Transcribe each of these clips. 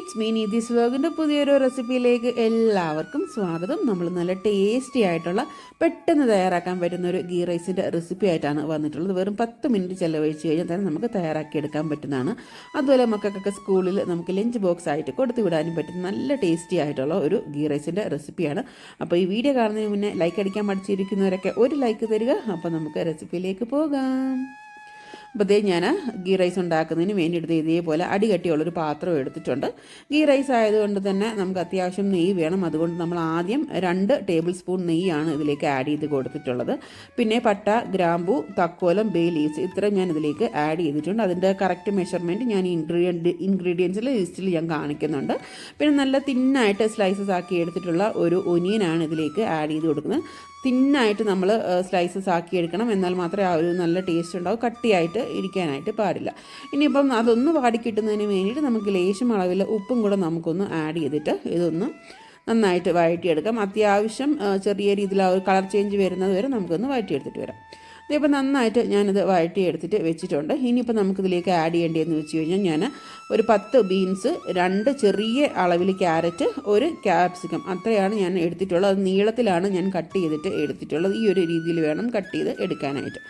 It's മീൻ നീതീസ് വ്ലോഗിന്റെ പുതിയൊരു റെസിപ്പിയിലേക്ക് എല്ലാവർക്കും സ്വാഗതം. നമ്മൾ നല്ല ടേസ്റ്റി ആയിട്ടുള്ള പെട്ടെന്ന് തയ്യാറാക്കാൻ പറ്റുന്ന ഒരു ഗീ റൈസിന്റെ റെസിപ്പി ആയിട്ടാണ് വന്നിട്ടുള്ളത്. വെറും പത്ത് മിനിറ്റ് ചിലവഴിച്ച് കഴിഞ്ഞാൽ തന്നെ നമുക്ക് തയ്യാറാക്കി എടുക്കാൻ പറ്റുന്നതാണ്. അതുപോലെ മക്കൾക്കൊക്കെ സ്കൂളിൽ നമുക്ക് ലഞ്ച് ബോക്സ് ആയിട്ട് കൊടുത്തു വിടാനും പറ്റുന്ന നല്ല ടേസ്റ്റി ആയിട്ടുള്ള ഒരു ഗീ റൈസിന്റെ റെസിപ്പിയാണ് അപ്പോൾ ഈ വീഡിയോ കാണുന്നതിന് മുന്നേ ലൈക്ക് അടിക്കാൻ മടിച്ചിരിക്കുന്നവരൊക്കെ ഒരു ലൈക്ക് തരിക. അപ്പോൾ നമുക്ക് റെസിപ്പിയിലേക്ക് പോകാം. അപ്പോൾ ഇതേ ഞാൻ ഗീ റൈസ് ഉണ്ടാക്കുന്നതിന് വേണ്ടിയിട്ട് ഇതേപോലെ അടികട്ടിയുള്ളൊരു പാത്രം എടുത്തിട്ടുണ്ട്. ഗീ റൈസ് ആയതുകൊണ്ട് തന്നെ നമുക്ക് അത്യാവശ്യം നെയ്യ് വേണം. അതുകൊണ്ട് നമ്മൾ ആദ്യം രണ്ട് ടേബിൾ സ്പൂൺ നെയ്യാണ് ഇതിലേക്ക് ആഡ് ചെയ്ത് കൊടുത്തിട്ടുള്ളത്. പിന്നെ പട്ട ഗ്രാമ്പു തക്കോലം ബേ ലീവ്സ് ഇത്രയും ഞാൻ ഇതിലേക്ക് ആഡ് ചെയ്തിട്ടുണ്ട്. അതിന്റെ കറക്റ്റ് മെഷർമെന്റ് ഞാൻ ഇൻഗ്രീഡിയന്റ് ഇൻഗ്രീഡിയൻസിൽ ലിസ്റ്റിൽ ഞാൻ കാണിക്കുന്നുണ്ട്. പിന്നെ നല്ല തിന്നായിട്ട് സ്ലൈസസ് ആക്കി എടുത്തിട്ടുള്ള ഒരു ഒനിയനാണ് ഇതിലേക്ക് ആഡ് ചെയ്ത് കൊടുക്കുന്നത്. തിന്നായിട്ട് നമ്മൾ സ്ലൈസസ് ആക്കി എടുക്കണം. എന്നാൽ മാത്രമേ ആ ഒരു നല്ല ടേസ്റ്റ് ഉണ്ടാവും. കട്ടിയായിട്ട് ഇരിക്കാനായിട്ട് പാടില്ല. ഇനിയിപ്പം അതൊന്ന് വാടി കിട്ടുന്നതിന് വേണ്ടിയിട്ട് നമുക്ക് ലേശം അളവിൽ ഉപ്പും കൂടെ നമുക്കൊന്ന് ആഡ് ചെയ്തിട്ട് ഇതൊന്ന് നന്നായിട്ട് വഴറ്റിയെടുക്കാം. അത്യാവശ്യം ചെറിയ രീതിയിൽ ആ ഒരു കളർ ചേഞ്ച് വരുന്നത് വരെ നമുക്കൊന്ന് വഴറ്റിയെടുത്തിട്ട് വരാം. ഇതിപ്പോൾ നന്നായിട്ട് ഞാനത് വഴറ്റി എടുത്തിട്ട് വെച്ചിട്ടുണ്ട്. ഇനിയിപ്പോൾ നമുക്കിതിലേക്ക് ആഡ് ചെയ്യേണ്ടതെന്ന് വെച്ച് കഴിഞ്ഞാൽ ഞാൻ ഒരു പത്ത് ബീൻസ് രണ്ട് ചെറിയ അളവിൽ ക്യാരറ്റ് ഒരു ക്യാപ്സിക്കം അത്രയാണ് ഞാൻ എടുത്തിട്ടുള്ളത്. അത് നീളത്തിലാണ് ഞാൻ കട്ട് ചെയ്തിട്ട് എടുത്തിട്ടുള്ളത്. ഈ ഒരു രീതിയിൽ വേണം കട്ട് ചെയ്ത് എടുക്കാനായിട്ട്.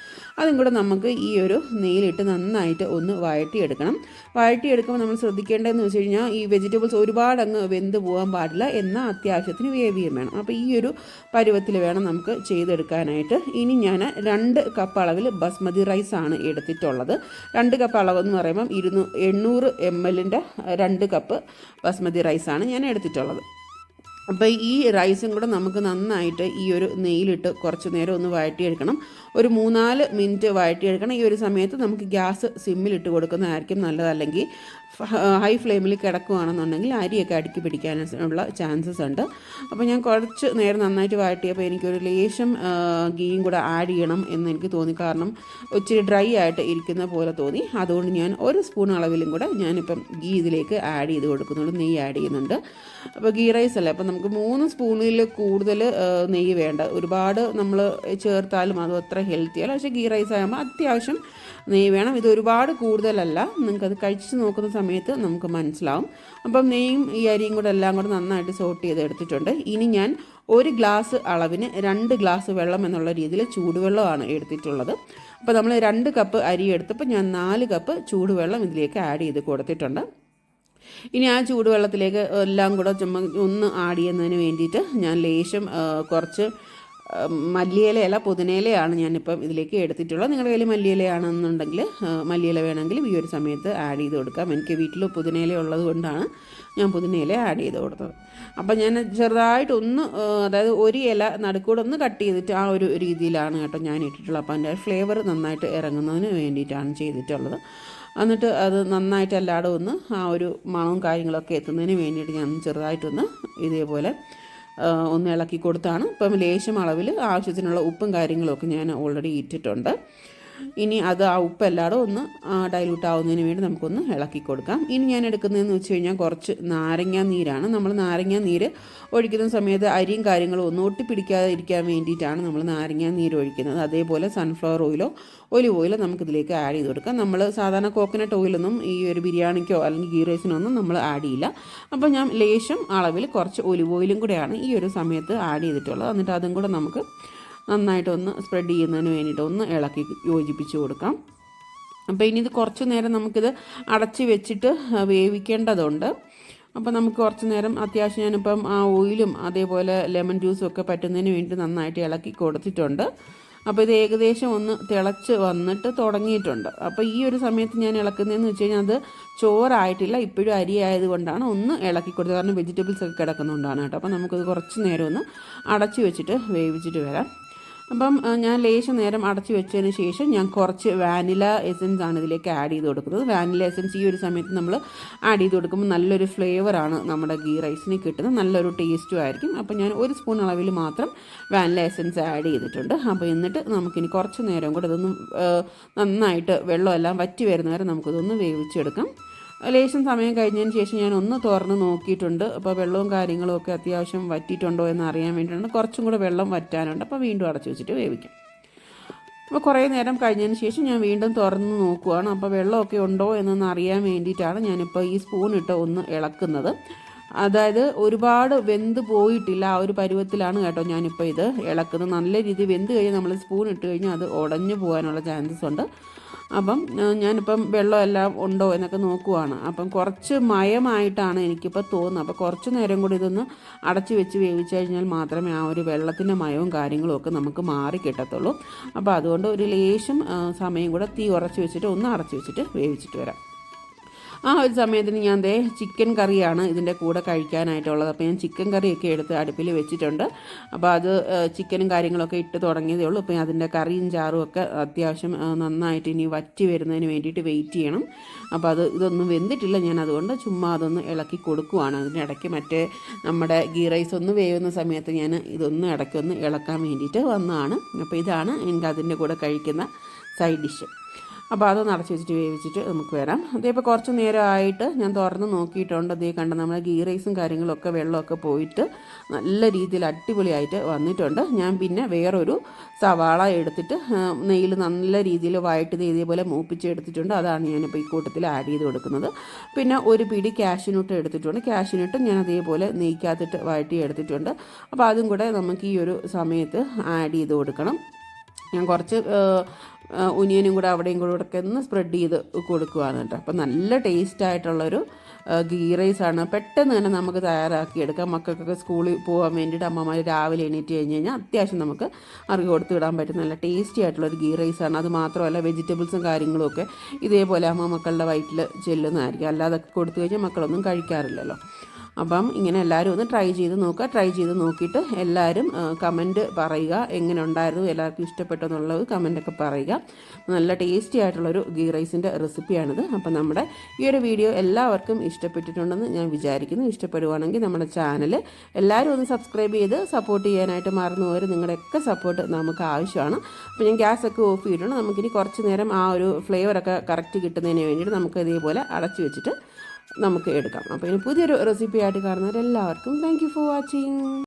അതും കൂടെ നമുക്ക് ഈ ഒരു നെയ്യിലിട്ട് നന്നായിട്ട് ഒന്ന് വഴറ്റിയെടുക്കണം. വഴറ്റിയെടുക്കുമ്പോൾ നമ്മൾ ശ്രദ്ധിക്കേണ്ടതെന്ന് വെച്ച് കഴിഞ്ഞാൽ ഈ വെജിറ്റബിൾസ് ഒരുപാട് അങ്ങ് വെന്ത് പോകാൻ പാടില്ല. എന്ന അത്യാവശ്യത്തിന് വേവിയും വേണം. അപ്പോൾ ഈ ഒരു പരുവത്തിൽ വേണം നമുക്ക് ചെയ്തെടുക്കാനായിട്ട്. ഇനി ഞാൻ രണ്ട് കപ്പ് അളവിൽ ബസ്മതി റൈസ് ആണ് എടുത്തിട്ടുള്ളത്. രണ്ട് കപ്പ് അളവെന്ന് പറയുമ്പം ഇരുന്നൂ എണ്ണൂറ് എം എല്ലിന്റെ രണ്ട് കപ്പ് ബസ്മതി റൈസാണ് ഞാൻ എടുത്തിട്ടുള്ളത്. അപ്പോൾ ഈ റൈസും കൂടെ നമുക്ക് നന്നായിട്ട് ഈ ഒരു നെയ്യിലിട്ട് കുറച്ച് നേരം ഒന്ന് വഴറ്റിയെടുക്കണം. ഒരു മൂന്നാൽ മിനിറ്റ് വഴറ്റിയെടുക്കണം. ഈ ഒരു സമയത്ത് നമുക്ക് ഗ്യാസ് സിമ്മിലിട്ട് കൊടുക്കുന്നതായിരിക്കും നല്ലതല്ലെങ്കിൽ ഹൈ ഫ്ലെയിമിൽ കിടക്കുകയാണെന്നുണ്ടെങ്കിൽ അരിയൊക്കെ അടുക്കി പിടിക്കാനുള്ള ചാൻസസ് ഉണ്ട്. അപ്പോൾ ഞാൻ കുറച്ച് നേരം നന്നായിട്ട് വഴറ്റിയപ്പോൾ എനിക്കൊരു ലേശം ഗീയും കൂടെ ആഡ് ചെയ്യണം എന്ന് എനിക്ക് തോന്നി. കാരണം ഒത്തിരി ഡ്രൈ ആയിട്ട് ഇരിക്കുന്ന പോലെ തോന്നി. അതുകൊണ്ട് ഞാൻ ഒരു സ്പൂൺ അളവിലും കൂടെ ഞാനിപ്പം ഗീ ഇതിലേക്ക് ആഡ് ചെയ്ത് കൊടുക്കുന്നുള്ളൂ നെയ്യ് ആഡ് ചെയ്യുന്നുണ്ട്. അപ്പോൾ ഗീ റൈസ് അല്ലേ അപ്പോൾ നമുക്ക് മൂന്ന് സ്പൂണിൽ കൂടുതൽ നെയ്യ് വേണ്ട. ഒരുപാട് നമ്മൾ ചേർത്താലും അത് അത്ര ഹെൽത്തി അല്ല. പക്ഷേ ഗീ റൈസ് ആകുമ്പോൾ അത്യാവശ്യം നെയ്യ് വേണം. ഇത് ഒരുപാട് കൂടുതലല്ല. നിങ്ങൾക്കത് കഴിച്ച് നോക്കുന്ന സമയത്ത് നമുക്ക് മനസ്സിലാവും. അപ്പം നെയ്യും ഈ അരിയും കൂടെ എല്ലാം കൂടെ നന്നായിട്ട് സോട്ട് ചെയ്ത് എടുത്തിട്ടുണ്ട്. ഇനി ഞാൻ ഒരു ഗ്ലാസ് അളവിന് രണ്ട് ഗ്ലാസ് വെള്ളം എന്നുള്ള രീതിയിൽ ചൂടുവെള്ളമാണ് എടുത്തിട്ടുള്ളത്. അപ്പോൾ നമ്മൾ രണ്ട് കപ്പ് അരി എടുത്തപ്പോൾ ഞാൻ നാല് കപ്പ് ചൂടുവെള്ളം ഇതിലേക്ക് ആഡ് ചെയ്ത് കൊടുത്തിട്ടുണ്ട്. ഇനി ആ ചൂടുവെള്ളത്തിലേക്ക് എല്ലാം കൂടെ ചുമ ഒന്ന് ആഡ് ചെയ്യുന്നതിന് വേണ്ടിയിട്ട് ഞാൻ ലേശം കുറച്ച് മല്ലിയിലയല്ല പുതിനയിലയാണ് ഞാനിപ്പം ഇതിലേക്ക് എടുത്തിട്ടുള്ളത്. നിങ്ങളുടെ കയ്യിൽ മല്ലിയിലയാണെന്നുണ്ടെങ്കിൽ മല്ലിയില വേണമെങ്കിൽ ഈ ഒരു സമയത്ത് ആഡ് ചെയ്ത് കൊടുക്കാം. എനിക്ക് വീട്ടിൽ പുതിനയില ഉള്ളത് കൊണ്ടാണ് ഞാൻ പുതിനയില ആഡ് ചെയ്ത് കൊടുത്തത്. അപ്പം ഞാൻ ചെറുതായിട്ടൊന്ന് അതായത് ഒരു ഇല നടുക്കൂടെ ഒന്ന് കട്ട് ചെയ്തിട്ട് ആ ഒരു രീതിയിലാണ് കേട്ടോ ഞാൻ ഇട്ടിട്ടുള്ളത്. അപ്പം അതിന്റെ ഫ്ലേവർ നന്നായിട്ട് ഇറങ്ങുന്നതിന് വേണ്ടിയിട്ടാണ് ചെയ്തിട്ടുള്ളത്. എന്നിട്ട് അത് നന്നായിട്ട് എല്ലായിടും ഒന്ന് ആ ഒരു മണവും കാര്യങ്ങളൊക്കെ എത്തുന്നതിന് വേണ്ടിയിട്ട് ഞാൻ ചെറുതായിട്ടൊന്ന് ഇതേപോലെ ഒന്ന് ഇളക്കി കൊടുത്താണ്. ഇപ്പം ലേശം അളവിൽ ആവശ്യത്തിനുള്ള ഉപ്പും കാര്യങ്ങളൊക്കെ ഞാൻ ഓൾറെഡി ഇട്ടിട്ടുണ്ട്. ഇനി അത് ആ ഉപ്പ് എല്ലായിടും ഒന്ന് ഡൈലൂട്ട് ആവുന്നതിന് വേണ്ടി നമുക്കൊന്ന് ഇളക്കി കൊടുക്കാം. ഇനി ഞാൻ എടുക്കുന്നതെന്ന് വെച്ച് കഴിഞ്ഞാൽ കുറച്ച് നാരങ്ങ നീരാണ്. നമ്മൾ നാരങ്ങ നീര് ഒഴിക്കുന്ന സമയത്ത് അരിയും കാര്യങ്ങളും ഒന്നും ഒട്ടിപ്പിടിക്കാതെ ഇരിക്കാൻ വേണ്ടിയിട്ടാണ് നമ്മൾ നാരങ്ങ നീര് ഒഴിക്കുന്നത്. അതേപോലെ സൺഫ്ലവർ ഓയിലോ ഒലിവ് ഓയിലോ നമുക്കിതിലേക്ക് ആഡ് ചെയ്ത് കൊടുക്കാം. നമ്മൾ സാധാരണ കോക്കനട്ട് ഓയിലൊന്നും ഈ ഒരു ബിരിയാണിക്കോ അല്ലെങ്കിൽ ഗീ റൈസിനോ ഒന്നും നമ്മൾ ആഡ് ചെയ്യില്ല. അപ്പോൾ ഞാൻ ലേശം അളവിൽ കുറച്ച് ഒലിവ് ഓയിലും കൂടെയാണ് ഈ ഒരു സമയത്ത് ആഡ് ചെയ്തിട്ടുള്ളത്. എന്നിട്ട് അതും കൂടെ നമുക്ക് നന്നായിട്ടൊന്ന് സ്പ്രെഡ് ചെയ്യുന്നതിന് വേണ്ടിയിട്ട് ഒന്ന് ഇളക്കി യോജിപ്പിച്ച് കൊടുക്കാം. അപ്പോൾ ഇനി ഇത് കുറച്ച് നേരം നമുക്കിത് അടച്ച് വെച്ചിട്ട് വേവിക്കേണ്ടതുണ്ട്. അപ്പോൾ നമുക്ക് കുറച്ച് നേരം അത്യാവശ്യം ഞാനിപ്പം ആ ഓയിലും അതേപോലെ ലെമൺ ജ്യൂസും ഒക്കെ പറ്റുന്നതിന് വേണ്ടി നന്നായിട്ട് ഇളക്കി കൊടുത്തിട്ടുണ്ട്. അപ്പോൾ ഇത് ഏകദേശം ഒന്ന് തിളച്ച് വന്നിട്ട് തുടങ്ങിയിട്ടുണ്ട്. അപ്പോൾ ഈ ഒരു സമയത്ത് ഞാൻ ഇളക്കുന്നതെന്ന് വെച്ച് കഴിഞ്ഞാൽ അത് ചോറായിട്ടില്ല ഇപ്പോഴും അരി ആയതുകൊണ്ടാണ് ഒന്ന് ഇളക്കി കൊടുത്തത്. കാരണം വെജിറ്റബിൾസ് ഒക്കെ കിടക്കുന്നതുകൊണ്ടാണ് കേട്ടോ. അപ്പോൾ നമുക്കത് കുറച്ച് നേരം ഒന്ന് അടച്ചു വെച്ചിട്ട് വേവിച്ചിട്ട് വരാം. അപ്പം ഞാൻ ലേശം നേരം അടച്ചു വെച്ചതിന് ശേഷം ഞാൻ കുറച്ച് വാനില എസൻസ് ആണ് ഇതിലേക്ക് ആഡ് ചെയ്ത് കൊടുക്കുന്നത്. വാനില എസൻസ് ഈ ഒരു സമയത്ത് നമ്മൾ ആഡ് ചെയ്ത് കൊടുക്കുമ്പോൾ നല്ലൊരു ഫ്ലേവറാണ് നമ്മുടെ ഗീ റൈസിന് കിട്ടുന്നത്. നല്ലൊരു ടേസ്റ്റും ആയിരിക്കും. അപ്പോൾ ഞാൻ ഒരു സ്പൂൺ അളവിൽ മാത്രം വാനില എസൻസ് ആഡ് ചെയ്തിട്ടുണ്ട്. അപ്പോൾ എന്നിട്ട് നമുക്കിനി കുറച്ച് നേരം കൂടെ ഇതൊന്ന് നന്നായിട്ട് വെള്ളമെല്ലാം വറ്റി വരുന്നവരെ നമുക്കിതൊന്ന് വേവിച്ചെടുക്കാം. ലേശം സമയം കഴിഞ്ഞതിന് ശേഷം ഞാൻ ഒന്ന് തുറന്ന് നോക്കിയിട്ടുണ്ട്. അപ്പോൾ വെള്ളവും കാര്യങ്ങളും ഒക്കെ അത്യാവശ്യം വറ്റിയിട്ടുണ്ടോ എന്ന് അറിയാൻ വേണ്ടിയിട്ടാണ്. കുറച്ചും കൂടെ വെള്ളം വറ്റാനുണ്ട്. അപ്പോൾ വീണ്ടും അടച്ചു വെച്ചിട്ട് വേവിക്കാം. അപ്പോൾ കുറേ നേരം കഴിഞ്ഞതിന് ശേഷം ഞാൻ വീണ്ടും തുറന്ന് നോക്കുവാണ്. അപ്പോൾ വെള്ളമൊക്കെ ഉണ്ടോ എന്നൊന്ന് അറിയാൻ വേണ്ടിയിട്ടാണ് ഞാനിപ്പോൾ ഈ സ്പൂൺ ഇട്ട് ഒന്ന് ഇളക്കുന്നത്. അതായത് ഒരുപാട് വെന്ത് പോയിട്ടില്ല ആ ഒരു പരുവത്തിലാണ് കേട്ടോ ഞാനിപ്പോൾ ഇത് ഇളക്കുന്നത്. നല്ല രീതിയിൽ വെന്ത് കഴിഞ്ഞാൽ നമ്മൾ സ്പൂൺ ഇട്ട് കഴിഞ്ഞാൽ അത് ഉടഞ്ഞു പോകാനുള്ള ചാൻസസ് ഉണ്ട്. അപ്പം ഞാനിപ്പം വെള്ളമെല്ലാം ഉണ്ടോ എന്നൊക്കെ നോക്കുവാണ്. അപ്പം കുറച്ച് മയമായിട്ടാണ് എനിക്കിപ്പോൾ തോന്നുന്നത്. അപ്പോൾ കുറച്ച് നേരം കൂടി ഇതൊന്ന് അടച്ചു വെച്ച് വേവിച്ചു കഴിഞ്ഞാൽ മാത്രമേ ആ ഒരു വെള്ളത്തിന്റെ മയവും കാര്യങ്ങളും ഒക്കെ നമുക്ക് മാറി കിട്ടത്തുള്ളൂ. അപ്പോൾ അതുകൊണ്ട് ഒരു ലേശം സമയം കൂടെ തീ ഉറച്ച് വെച്ചിട്ട് ഒന്ന് അടച്ചു വെച്ചിട്ട് വേവിച്ചിട്ട് വരാം. ആ ഒരു സമയത്തിന് ഞാൻ ദേ ചിക്കൻ കറിയാണ് ഇതിന്റെ കൂടെ കഴിക്കാനായിട്ടുള്ളത്. അപ്പോൾ ഞാൻ ചിക്കൻ കറിയൊക്കെ എടുത്ത് അടുപ്പിൽ വെച്ചിട്ടുണ്ട്. അപ്പോൾ അത് ചിക്കനും കാര്യങ്ങളൊക്കെ ഇട്ട് തുടങ്ങിയതേ ഉള്ളൂ. അപ്പോൾ അതിന്റെ കറിയും ചാറും ഒക്കെ അത്യാവശ്യം നന്നായിട്ട് ഇനി വറ്റി വരുന്നതിന് വേണ്ടിയിട്ട് വെയിറ്റ് ചെയ്യണം. അപ്പോൾ അത് ഇതൊന്നും വെന്തിട്ടില്ല. ഞാൻ അതുകൊണ്ട് ചുമ്മാ അതൊന്ന് ഇളക്കി കൊടുക്കുവാണ്. അതിന്റെ ഇടയ്ക്ക് മറ്റേ നമ്മുടെ ഗീ റൈസ് ഒന്ന് വേവുന്ന സമയത്ത് ഞാൻ ഇതൊന്ന് ഇടയ്ക്കൊന്ന് ഇളക്കാൻ വേണ്ടിയിട്ട് വന്നതാണ്. അപ്പോൾ ഇതാണ് എനിക്ക് അതിന്റെ കൂടെ കഴിക്കുന്ന സൈഡ് ഡിഷ്. അപ്പോൾ അതൊന്ന് അടച്ച് വെച്ചിട്ട് വേവിച്ചിട്ട് നമുക്ക് വരാം. അതേപോലെ കുറച്ച് നേരമായിട്ട് ഞാൻ തുറന്ന് നോക്കിയിട്ടുണ്ട്. അതേ കണ്ട നമ്മുടെ ഗീ റൈസും കാര്യങ്ങളൊക്കെ വെള്ളമൊക്കെ പോയിട്ട് നല്ല രീതിയിൽ അടിപൊളിയായിട്ട് വന്നിട്ടുണ്ട്. ഞാൻ പിന്നെ വേറൊരു സവാള എടുത്തിട്ട് നെയ്യിൽ നല്ല രീതിയിൽ വഴറ്റി ഇതേപോലെ മൂപ്പിച്ച് എടുത്തിട്ടുണ്ട്. അതാണ് ഞാനിപ്പോൾ ഈ കൂട്ടത്തിൽ ആഡ് ചെയ്ത് കൊടുക്കുന്നത്. പിന്നെ ഒരു പിടി ക്യാഷിനൂട്ട് എടുത്തിട്ടുണ്ട്. കാഷ്യൂനട്ട് ഞാൻ അതേപോലെ നെയ്ക്കകത്തിട്ട് വഴറ്റി എടുത്തിട്ടുണ്ട്. അപ്പോൾ അതും കൂടെ നമുക്ക് ഈ ഒരു സമയത്ത് ആഡ് ചെയ്ത് കൊടുക്കണം. ഞാൻ കുറച്ച് ഒനിയനും കൂടെ അവിടെയും കൂടെ ഒക്കെ ഒന്ന് സ്പ്രെഡ് ചെയ്ത് കൊടുക്കുകയാണ് കേട്ടോ. അപ്പോൾ നല്ല ടേസ്റ്റ് ആയിട്ടുള്ളൊരു ഗീ റൈസാണ് പെട്ടെന്ന് തന്നെ നമുക്ക് തയ്യാറാക്കിയെടുക്കാം. മക്കൾക്കൊക്കെ സ്കൂളിൽ പോകാൻ വേണ്ടിയിട്ട് അമ്മമാർ രാവിലെ എണീറ്റ് കഴിഞ്ഞ് കഴിഞ്ഞാൽ അത്യാവശ്യം നമുക്ക് അറിവ് കൊടുത്ത് വിടാൻ പറ്റും. നല്ല ടേസ്റ്റി ആയിട്ടുള്ള ഒരു ഗീ റൈസാണ് അത് മാത്രമല്ല വെജിറ്റബിൾസും കാര്യങ്ങളും ഒക്കെ ഇതേപോലെ അമ്മ മക്കളുടെ വയറ്റിൽ ചെല്ലുന്നതായിരിക്കും. അല്ലാതെ കൊടുത്തു കഴിഞ്ഞാൽ മക്കളൊന്നും കഴിക്കാറില്ലല്ലോ. അപ്പം ഇങ്ങനെ എല്ലാവരും ഒന്ന് ട്രൈ ചെയ്ത് നോക്കുക. ട്രൈ ചെയ്ത് നോക്കിയിട്ട് എല്ലാവരും കമന്റ് പറയുക. എങ്ങനെ ഉണ്ടായിരുന്നു എല്ലാവർക്കും ഇഷ്ടപ്പെട്ടു എന്നുള്ളത് കമന്റൊക്കെ പറയുക. നല്ല ടേസ്റ്റി ആയിട്ടുള്ളൊരു ഗീ റൈസിന്റെ റെസിപ്പിയാണിത് അപ്പം നമ്മുടെ ഈ ഒരു വീഡിയോ എല്ലാവർക്കും ഇഷ്ടപ്പെട്ടിട്ടുണ്ടെന്ന് ഞാൻ വിചാരിക്കുന്നു. ഇഷ്ടപ്പെടുവാണെങ്കിൽ നമ്മുടെ ചാനൽ എല്ലാവരും ഒന്ന് സബ്സ്ക്രൈബ് ചെയ്ത് സപ്പോർട്ട് ചെയ്യാനായിട്ട് മറന്നു പോയി നിങ്ങളുടെയൊക്കെ സപ്പോർട്ട് നമുക്ക് ആവശ്യമാണ്. അപ്പോൾ ഞാൻ ഗ്യാസൊക്കെ ഓഫ് ചെയ്തിട്ടുണ്ട്. നമുക്കിനി കുറച്ച് നേരം ആ ഒരു ഫ്ലേവറൊക്കെ കറക്റ്റ് കിട്ടുന്നതിന് വേണ്ടിയിട്ട് നമുക്ക് ഇതേപോലെ അടച്ചു വെച്ചിട്ട് നമുക്ക് എടുക്കാം. അപ്പോൾ ഇനി പുതിയൊരു റെസിപ്പി ആയിട്ട് കാണുന്നവരെല്ലാവർക്കും താങ്ക് ഫോർ വാച്ചിങ്